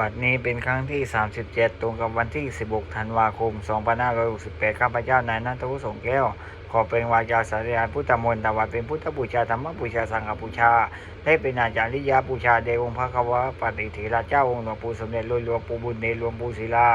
บัดนี้เป็นครั้งที่ 37 ตรงกับวันที่ 16 ธันวาคม 2568 ข้าพเจ้านายนัทวุฒิสงแก้ว ขอเป็นวาจาสารีพุทธมนต์ถวายเป็นพุทธบูชาธรรมบูชาสังฆบูชา ได้เป็นอาจารย์ริยาบูชาเดชองค์พระกวาปฏิเถระเจ้าองค์หลวงปู่สมเด็จหลวงหลวงปู่บุญเดหลวงปู่ศิลา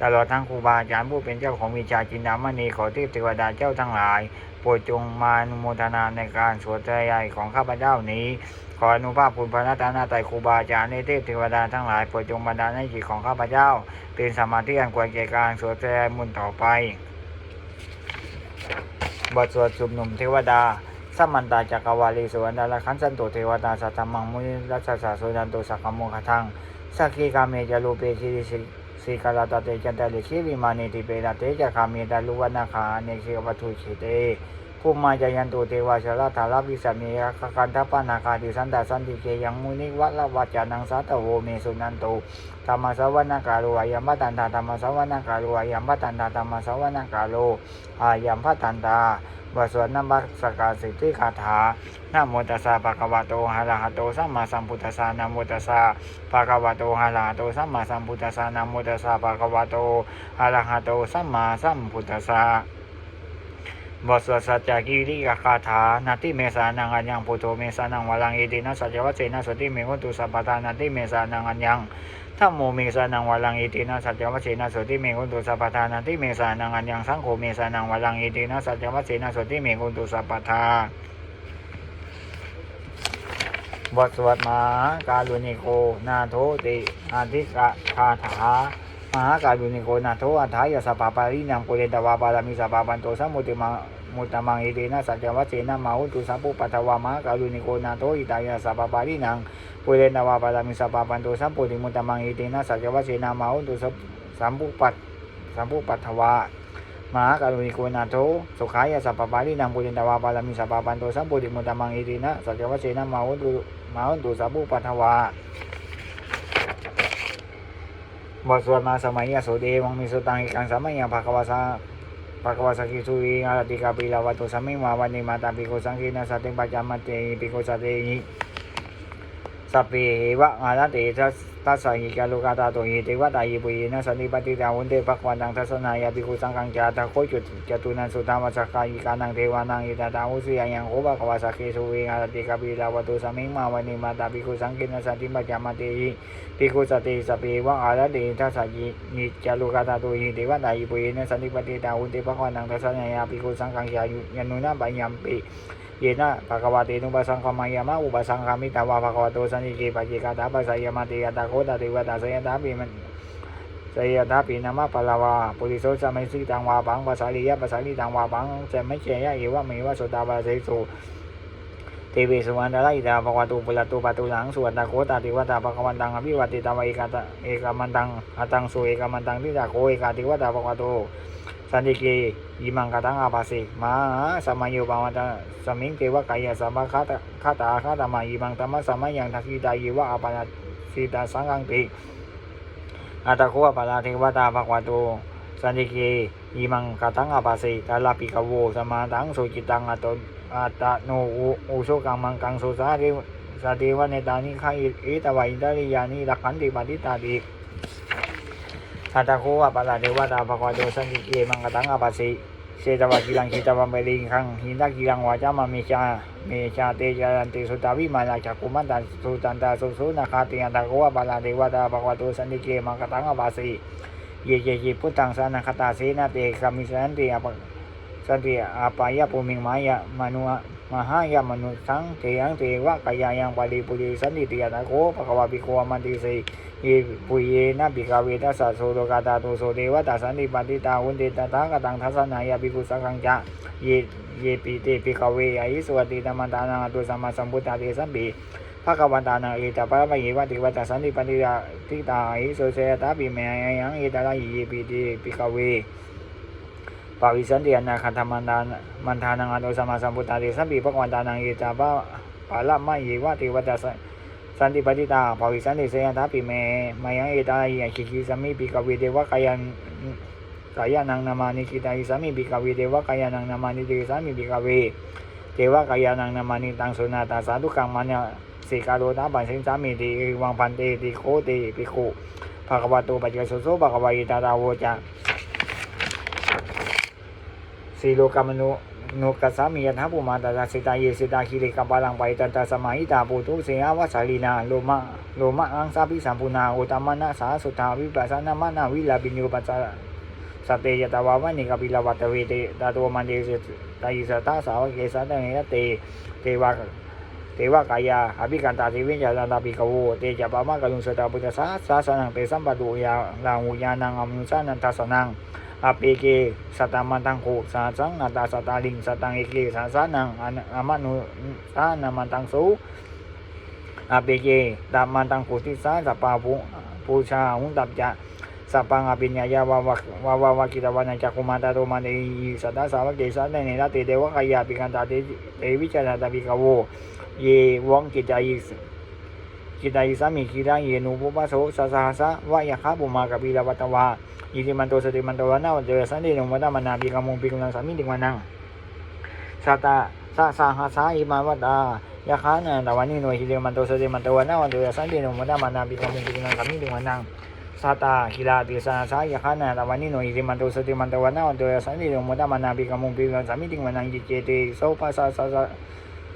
ตลอดทั้งครูบาอาจารย์ผู้เป็นเจ้าของวิชาจินดามณีขอเทพเทวดาเจ้าทั้งหลายโปรดจงมาอนุโมทนาในการสวดใจใหญ่ของข้าพเจ้านี้ ขออนุภาพคุณพระรัตนตรัยครูบาอาจารย์ในเทพเทวดาทั้งหลายโปรดจงบันดาลให้จิตของข้าพเจ้า เป็นสมาธิอันควรแก่การสวดใจมนต่อไป บทสวดชุมนุมเทวดาสัมมันตาจักรวาลีสวรรณาคันสันตุเทวดาสัทธมังมุนิรัชสาโสดันตุสักขโมคทังสักขีกาเมจารูเปชิริสิสิกาลาตเตจันตลิชิวิมานิติเปรเตจะกามีตาลุวนาคาเนชิวัตุชิเต ภูมิมาจายันตุเทวาชลาธาราวิสามีคกันทัปนาคาติสันตาสันติเกยังมุนิวัลวัจานังสัตโวเมสุนันโตธรรมสวนาการุอายัมปตันตาธรรมสวนาการุอายัมปตันตาธรรมสวนาการโลอายัมปตันตาบสวดนมัสกาสิทธิคาถานะโมตัสสะภะคะวะโตอะระหะโตสัมมาสัมพุทธัสสะนะโมตัสสะภะคะวะโตอะระหะโตสัมมาสัมพุทธัสสะนะโมตัสสะภะคะวะโตอะระหะโตสัมมาสัมพุทธัสสะ บทสวดสัจจกิริยคาถานาติเมสานังอัญญังพุทโธเมสานังวาลังอิตินะสัจวัตเสนะสติเมหุนตุสัพพทานาติเมสานังอัญญังถ้าโมเมสานังวาลังอิตินะสัจวัเชนะสุติเมกุนตุสัพพทานันติเมสานังอัญญังสังโฆเมสานังวาลังอิตินะสัจวัเชนะสุติเมกุนตุสัพพทาบทสวดมหาการุณิโกนาโทติอาทิกะคาถา มหาการุณิโกนาโทอัฏฐายสัพพปารินังปุเรตวาปารามิสัพพปันโตสัมมุติมังมุตตมังอิตินะสัจจวัชเชนะมาหุตุสัพพุปัทวามหาการุณิโกนาโทอิตายสัพพปารินังปุเรนาวาปารามิสัพพปันโตสัมปุติมุตตมังอิตินะสัจวัชเชนามาหุตุสัพสัมปุปัตสัมปุปัทวามหากรุณิโกนาโทสุขายะสัพพปารินังปุเรนาวาปารามิสัพพปันโตสัมปุติมุตตมังอิตินะสัจวัชเชนามาหุตุมาหุตุสัมปุปัทวา บทสวดมาสมัยยโสเดวังมีสุตังอิกังสมัยยังภควา สาภควาสกิสุวิงารันนิมาตาปิโกสังกีนาสัตติปัจจามัตเตปิโกสัตเตหิสัพพเหวะอาราเตทัสทัสสะหิกาลุกาตาโตหิเทวตายิปุยนะสันติปฏิตาวุนเตปักวันตังทัสนายาภิกุสังฆังจาตะโคจุจตุนันสุธรรมสักกายิกานังเทวานังอิตาตาอุสุยยังโหบะกวาสักเคสุเวงอาติกาปิลาวตุสัมิงมาวันิมาตาภิกุสังกินะสันติปัจามาเตหิภิกุสติสัพเพเหวะอาราเตทัสสะหิหิกาลุกาตาโตหิเทวตายิปุยนะสันติปฏิตาวุนเตปักวันตังทัสนายาภิกุสังฆังจายันุนะปัญญัมปิ เยนะภะคะวะเตนุปัสสังฆมายามะอุปัสสังฆามิตาวะภะคะวะโตสันติเกปะเจกาตาปัสสยามะเตยะตาโคตะเทวตาสยตาปิมันสยตาปินามะปะลาวาปุริโสสมัยสิตังวาปังภาษาลิยะภาษาลิตังวาปังเจมิเจยะเอวะเมวะโสตาบาเสสุเทวิสุวรรณราอิตาภะควะตุปุระตุปะตุหลังสุวัตตาโคตะเทวตาภะคะวันตังอภิวัติตาวะเอกาตะเอกามันตังหตังสุเอกามันตังทิตาโคเอกาเทวตาภคะวะโต สันติเกยิมังกตังอาภาสิมาสมัยโยปาวัตสมิงเทวกายสัมมาคาตคาตาคาตมายิมังธรรมสมัยยังทักขิตายิวะอาปาสิตาสังกังติอัตโคปาลาเทวตาภควาโตสันติเกยิมังกตังอาภาสิตาลาปิกโวสมาตังสุจิตังอัตอัตโนอุโสกังมังกังสุสาเรสาเทวเนตานิขาอิตวะอินทริยานิรักขันติปฏิตาติ อัตตะโควะปะละเทวตาภควาโตสันติเกมังกตังอปัสสิเสตวะกิลังคิตวะเมริงคังหินตะกิลังวาจามามิชาเมชาเตจายันติสุตาวิมานาจักกุมันตันสุตันตาสุสุนาคาติอัตตะโควะปะละเทวตาภควาโตสันติเกมังกตังอปัสสิเยเยเยพุทธังสานาคตาเสนาเตกามิสันติอปสันติอปายะปุมิงมายะมนุมหายะมนุสังเทียงเทวะกายายังปาริปุริสันติยะตะโคภควาปิโกมันติสี เยปุเยนะปิกาเวทัสสะโสโตกาตาโตโสเทวตาสันติปฏิตาวุนเตตถาคตังทัสนายาภิกุสังฆังจะเยเยปิเตปิกาเวอหิสวัติธรรมตานังอตุสัมมาสัมพุทธาเตสัมปีภะคะวันตานังเอตปะมะเยวะติวัตสันติปฏิตาทิตาอหิโสเสตาปิเมยังเอตระเยปิเตปิกาเวปาวิสันติอนาคาธรรมันตามันทานังอตุสัมมาสัมพุทธาเตสัมปีภะคะวันตานังเอตปะปะละมะเยวะติวัตสัน สันติปฏิตาภาวิสันติเสยทัปิเมมายังเอตายิคิคิสามิปิกเวเดวะกายันกายานังนามานิคิตายิสามิปิกเวเดวะกายานังนามานิติสามิปิกเวเทวะกายานังนามานิตังสุนาตาสาธุกังมันยสิกาโรนาปันสิงสามีติวังพันเตติโคติปิโคภะคะวะโตปัจจกสุโสภะคะวะอิตาตาโวจะสีโลกามนุ นกัสสามียถาปุมาตตาสิตาเยสิตาคิริกัปปะลังไปตันตสมาหิตาปุตุเสหวัสาลีนาโลมะโลมะอังสาปิสัมปุนาโอตมะนะสาสุทาวิปัสสนามะนาวิลาปิโยปัสสะสตเตยตาวาวานิกปิลาวัตเวเตตาตัวมันเดสตายิสตาสาวเกสัตเนเตเทวะเทวกายาอภิกันตาเทวิญญาณตาปิกโวเตจะปามากลุงสตาปุตตะสาสาสนังเตสัมปะตุยาลาหุยานังอมุสานันทัสนัง อปเอเกสตามันตังโคสาสังนาตาสตาลิงสตังเอเกสาสานังอามานุสานามันตังสูอปเอกตามันตังโคติสาสปาภูปูชาหุนตับจะสัปังอภิญญายาวาวาวาวาวากิตวานัจักคุมาตาโตมาในยิสัตตาสาวกเกสัตในเนรติเดวะกายาปิการตาเตวิจาราตาปิกาโวเยวังกิจายิ กิตาอิสามิคิระเยนุปุปัสโสสสหัสะวะยะคะบุมากะบีลาวัตวาอิติมันโตสติมันโตวะนาวเจยสันติโนมัตมานาบีกามงปิกุนังสามิติมานังสัตตาสสหัสะอิมาวัตายะคะนันตวานิโนหิเรมันโตสติมันโตวะนาวเจยสันติโนมัตมานาบีกามงปิกุนังสามิติมานังสัตตาหิลาติสาสายะขานาตวานนี้หน่วยที่มันโตสติมันโตวะนาวเจตัวสันติโมตามานาบีกามุงปิกันสามิติงวันังจิเจติโสภัสาสา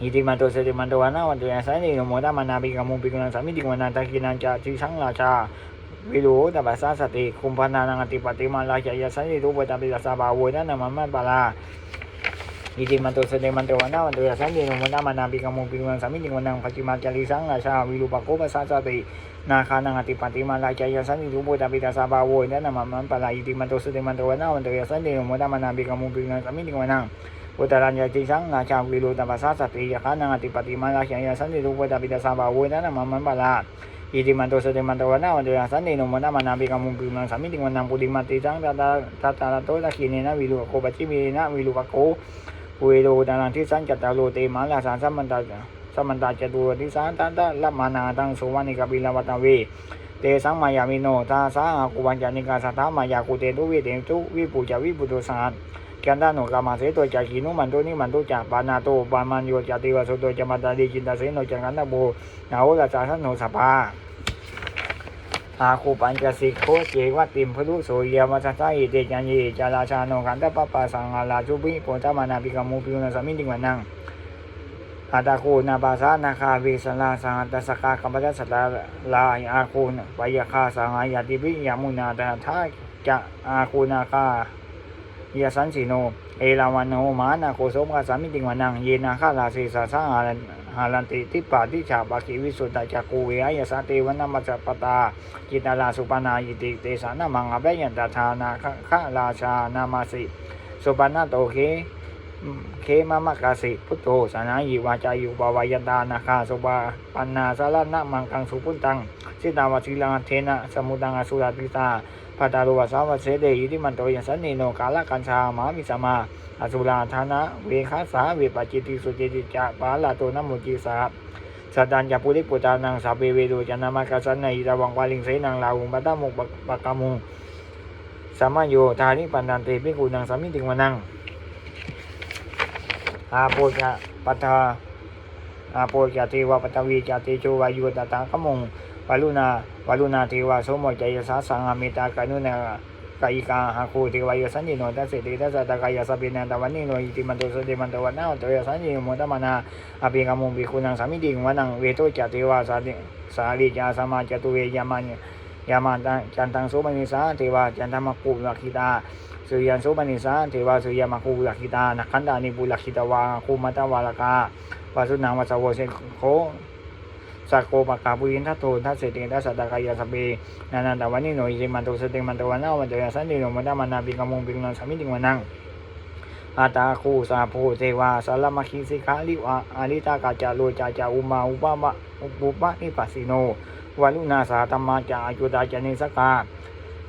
ඉතින් මට ඔසේට මට වනාවට ඇසයි මොද මනාපි කමුපිකුණ සමිති මනත කිනංචාති සංඝාචා විලෝ දවසා සතේ කුම්පන්නානං අතිපතේ මල්ලාචය යසයි රූපතපි දසබාවෝදන මම බලා Iti matosode mantrawana wando yasan din mo manabi ka mong pinuang sa amin, mo nang pakimatyalisang sa wilupa na ka ng ating patimalakya yasan din mo dapat sa bawo na naman pala iti matosode mantrawana manabi ka mong pinuang อุตรัญญาจิสังนาชาวิโรตปัสสะสติยะขานังติปติมาลาชยาสันติรุปตาปิตาสาวาวุนันมามันบาลาอิติมันโตสติมันโตวนาวันเดียสันติโนมนามานาบิกามุปิมังสามิติมันนำปุติมันติสังตาตาตาตาโตตะขีเนนะวิรุโคปัจจิมีนะวิรุปโกเวโรดานันทิสังจัตตาโรเตมาลาสารสัมมันตาสัมมันตาจตุรทิสังตาตาละมานาตังสุวรรณิกาบิลวัตเวเตสังมายามิโนตาสัากุวัญญานิกาสัตถามายากุเตตุวิเตตุวิปุจวิปุตสาน กันดานุกามาเสตัวจากขีนุมันตัวนี้มันตัวจากปานาโตปามันโยจติวสุโตจมาตาดีจินตาเสโนจังกันตะโบนาโอลาจาสันโนสภาอาคูปัญจสิกโคเจวัตติมพลุโสเยมัสสะอิเตจันเยจาราชาโนกันตะปะปะสังอาลาจุปิโปตมานาปิกามุปิโนสมิติวันังอาตาคูนาบาสานาคาวิสลาสังตัสกาคัมปะสัตาลาอาคูนปยคาสังายาติปิยามุนาตาทาจะอาคูนาคา ยาสันสิโน เอลาวันโนมานาโคโสมกาสามิติวันัง เยนาคาลาเสสาสังอาหาลันติทิปาทิชาปากิวิสุทธาจักกูเวยสเตวนามัจปตาจิตาลาสุปนายิติเตสานามังอเบยันตาธานาคะราชานามาสิสุปนาโตเคเคมามะกาสิพุทโธสานายิวาจายุบาวายันตานาคาสุปาปันนาสารนะมังกังสุพุนตังสิตาวสิลังเทนะสมุตังอสุรติตา พัตตารุวสาวเสเดยิติมันโตยัสันนิโนกาลกัญชามามิสมาอสุราธานะเวคัสสาเวปจิติสุจิติจะปาลาโตนมุจิสาสัตตัญญาปุริปุตานังสาเปเวโดจนามากัสันในระวังวาลิงเสนังลาหุงปัตตามุกปะกามุงสามาโยทานิปันนันเตปิกุนังสามิติวนังอาโปจาปัตตาอาโปจาเทวปัตตวีจาเตโชวายุตตาขมงวาลุนา วาลุนาเทวาโสมจยสาสังอเมตากานุนากายิกาหาคูเทวายสันนิโนตัสเสติตัสสะตะกายสัพเพนันตวันนิโนอิติมันโตสเตมันตวันนาโตยสันนิโมตมานาอภิกามุปิคุนังสามิติวันังเวโตจเทวาสาติสาลีจาสมาจตุเวยามันยามันจันตังโสมนิสาเทวาจันทมกุลักขิตาสุยันโสมนิสาเทวาสุยามกุลักขิตานักขันดานิบุลักขิตวาคุมัตวาลกาวาสุนังวัสโวเสโค สักโกปะกาปุยินทัตโตทัสเสติทัสสะตะกายสเปนันันตวันนิโนอิสิมันโตสเตมันตวันนาวันเตยสันติโนมันดามานาปิกมุงปิกนันสามิติวันังอาตาคูสาโพเทวาสารมคิสิกาลิวาอาริตากาจาโลจาจาอุมาอุปมะอุปุปะนิปัสสิโนวาลุนาสาธรรมาจาอายุตาจานิสกา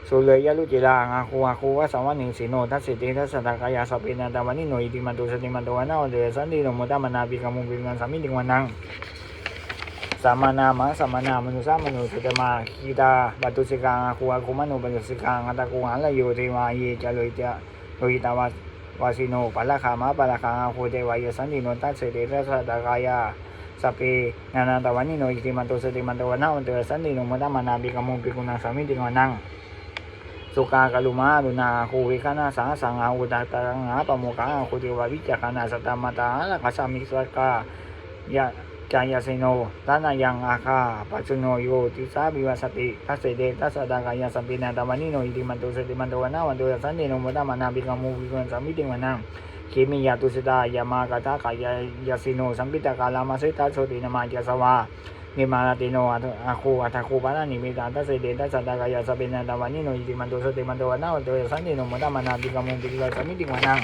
สุเลยยะลุจิลาอาคูอาคูวะสวันิสิโนทัสสิติทัสสะตากายาสพเปนันตาวันิโนอิติมันตุสติมันตวะนาวันเดสันติโนโมตามนาปิกมุงปิงันสามิติวันัง สัมมานามาสัมมานามนุสามนุสุตมาคีตาบัตุสิกังอาคูอาคูมโนบัตุสิกังอัตตะกูหันละโยเทวาเยจโลยเตโลยตาวาวาสิโนปัลลคามาปัลลคังอาคูเทวายสันติโนตัสเสเตทัสสะตากายาสัพเพนานาตวันิโนอิติมันโตสติมันตวนาวันเตสันติโนมตามนาปิกามุปิกุณาสามิติวันนังสุกากะลุมาลุนาคูวิคานาสาสังอาอุตตะงาปโมกาคูเทวาวิจักานาสตตมตาละกัสสามิสกายะ จายาสิโนตานายังอาคาปัจจุโนโยติสาบิวาสติทัสเสเดทัสสดากายาสัมปินาตามานิโนอิติมันตุสติมันตุวนาวันตุสันติโนมตามานาบิกามูบิกุนสามิติวันังเคมิยาตุสตายามากาทากายยาสิโนสัมปิตากาลามาสิตาโสตินามาจาสวานิมาลติโนอาคูอัตคูปานานิมิตาทัสเสเดทัสสดากายาสัมปินาตามานิโนอิติมันตุสติมันตุวนาวันตุสันติโนมตามานาบิกามูบิกุนสามิติวันัง